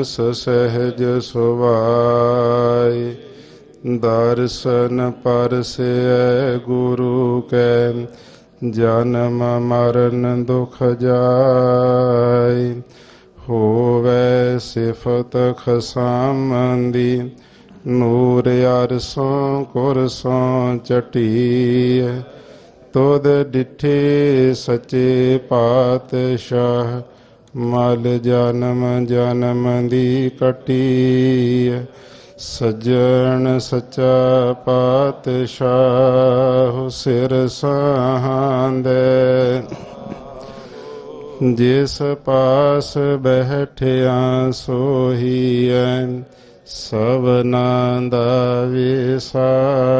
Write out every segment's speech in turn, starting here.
ਮਾਨਸ ਸਹਿਜ ਸੁਭਾਈ, ਦਰਸ਼ਨ ਪਰਸੈ ਗੁਰੂ ਕੈ, ਜਨਮ ਮਰਨ ਦੁਖ ਜਾਈ, ਹੋਵੇ ਸਿਫਤ ਖਸਾਮੰਦੀ, ਨੂਰ ਅਰਸੋਂ ਕੁਰਸੋਂ ਚਟੀ ਤੋਦ ਡਿਠੇ ਸੱਚੇ ਪਾਤਸ਼ਾਹ ਮਲ ਜਨਮ ਜਨਮ ਦੀ ਕਟੀ ਸਜਣ ਸੱਚਾ ਪਾਤਸ਼ਾਹ ਸਿਰ ਸਾਹਾਂਦੇ। ਜਿਸ ਪਾਸ ਬਹਿਠਿਆ ਸੋਹੀਐ ਸਭਨਾ ਦਾ ਵਿਸਾਹੁ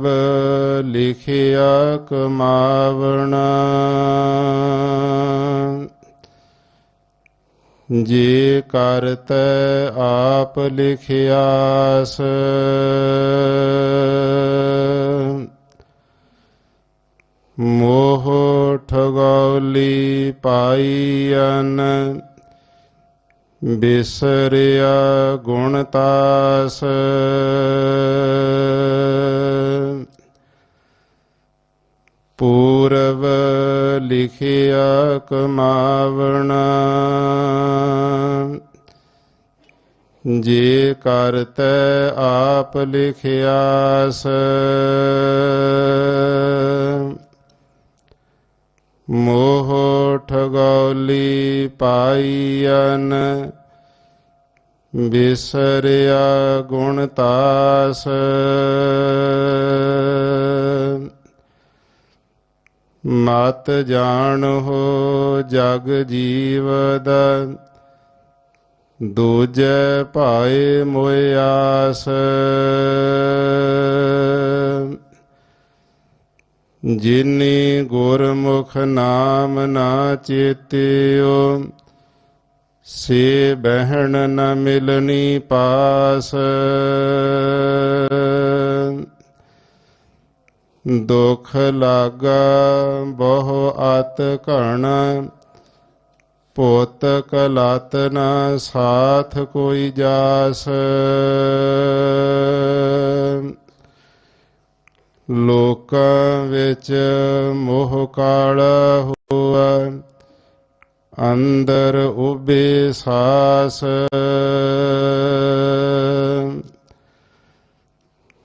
ਪੂਰਬ ਲਿਖਿਆ ਕਮਾਵਣਾ। ਜੇ ਕਰਤੈ ਆਪ ਲਿਖਿਆਸ ਮੋਹ ਠਗੌਲੀ ਪਾਈਨ ਬਿਸਰਿਆ ਗੁਣ ਤਾਸ। ਪੂਰਵ ਲਿਖਿਆ ਕਮਾਵਣਾ ਜੇ ਕਰਤੈ ਆਪ ਲਿਖਿਆਸ ਮੋਹ ਠਗੌਲੀ ਪਾਈਨ ਬਿਸਰਿਆ ਗੁਣ ਤਾਸ ਮਤ ਹੋ ਜਗ ਜੀਵਦ ਦੂਜੈ ਭਾਏ ਮੋਇ ਆਸ। ਜਿਨੀ ਗੁਰਮੁਖ ਨਾਮ ਨਾ ਚੇਤਿਓ, ਸੇ ਬਹਿਣ ਨ ਮਿਲਣੀ ਪਾਸ। ਦੁਖ ਲਾਗਾ ਬਹੁ ਆਤ ਘਣ, ਪੋਤ ਕਲਤ ਨ ਸਾਥ ਕੋਈ ਜਾਸ। ਲੋਕਾਂ ਵਿੱਚ ਮੋਹ ਕਾਲਾ ਹੋਆ ਅੰਦਰ ਉਬੇ ਸਾਸ।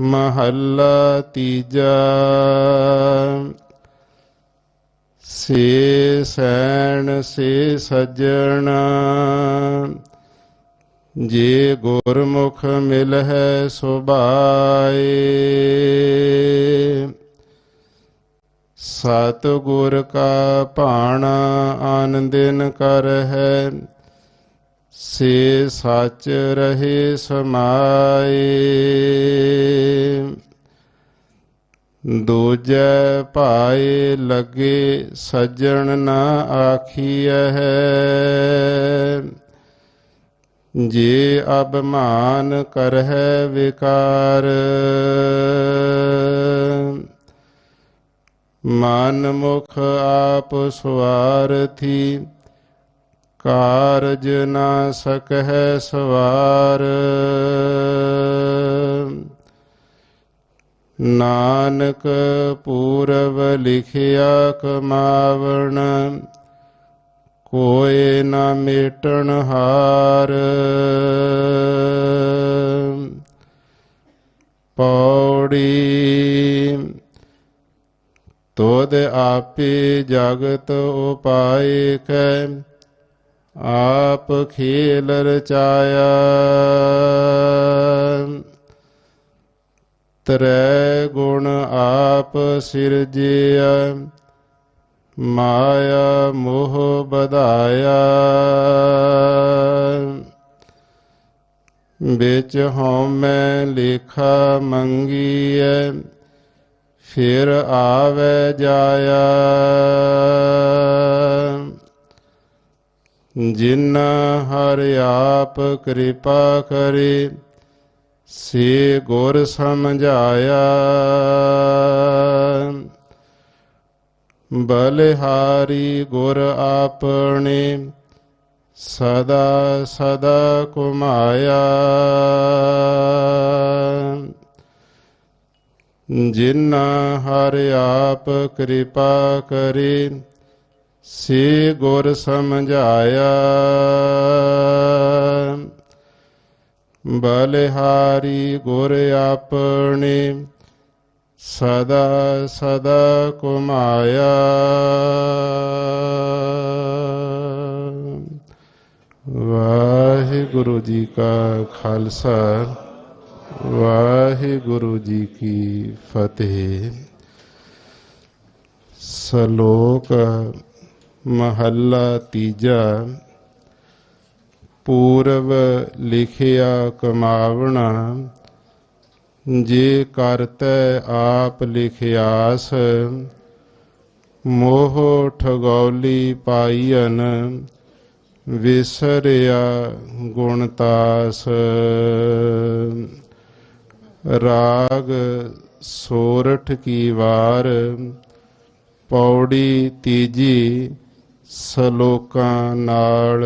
ਮਹੱਲਾ ਤੀਜਾ। ਸੇ ਸੈਣ ਸੇ ਸਜਣ, ਜੇ ਗੁਰਮੁਖ ਮਿਲ ਹੈ ਸੁਭਾਏ। ਸਤ ਗੁਰ ਕਾ ਭਾਣਾ ਆਨੰਦਿਨ ਕਰ ਹੈ ਸੇ ਸੱਚ ਰਹੇ ਸਮਾਏ। ਦੂਜੈ ਭਾਏ ਲਗੇ ਸੱਜਣ ਨਾ ਆਖੀਐ। ਜੇ ਅਭਮਾਨ ਕਰਹਿ ਵਿਕਾਰ। ਮਨ ਮੁਖ ਆਪ ਸਵਾਰਥੀ ਕਾਰਜ ਨਾ ਸਕਹਿ ਸਵਾਰ। ਨਾਨਕ ਪੂਰਵ ਲਿਖਿਆ ਕਮਾਵਣ, ਕੋਏ ਨਾ ਮੇਟਣ ਹਾਰ। ਪੌੜੀ ਤੋਦ ਆਪੇ ਜਗਤ ਉਪਾਏ ਕੈ ਆਪ ਖੇਲ ਰਚਾਇਆ ਤਰੈ ਗੁਣ ਆਪ ਸਿਰਜਿਆ ਮਾਇਆ ਮੋਹ ਬਧਾਇਆ ਵਿੱਚ ਹਉਮੈ ਲੇਖਾ ਮੰਗੀਐ, ਫਿਰ ਆਵੇ ਜਾਇਆ। ਜਿਨ ਹਰਿ ਆਪ ਕਿਰਪਾ ਕਰੇ, ਸੇ ਗੁਰ ਸਮਝਾਇਆ। ਬਲਿਹਾਰੀ ਗੁਰ ਆਪਣੇ ਸਦਾ ਸਦਾ ਕੁਮਾਇਆ ਜਿਨ ਹਰਿ ਆਪ ਕਿਰਪਾ ਕਰੇ ਸੇ ਗੁਰ ਸਮਝਾਇਆ। ਬਲਿਹਾਰੀ ਗੁਰ ਆਪਣੇ ਸਦਾ ਸਦਾ ਕੁਮਾਇਆ ਵਾਹਿਗੁਰੂ ਜੀ ਕਾ ਖਾਲਸਾ, ਵਾਹਿਗੁਰੂ ਜੀ ਕੀ ਫਤਿਹ। ਸ਼ਲੋਕ ਮਹੱਲਾ ਤੀਜਾ। ਪੂਰਵ ਲਿਖਿਆ ਕਮਾਵਣਾ, ਜੇ ਕਰਤੈ ਆਪ ਲਿਖਿਆਸ, ਮੋਹ ਠਗੌਲੀ ਪਾਈਨ ਵਿਸਰਿਆ ਗੁਣਤਾਸ। ਰਾਗ ਸੋਰਠ ਕੀ ਵਾਰ, ਪੌੜੀ ਤੀਜੀ ਸਲੋਕਾਂ ਨਾਲ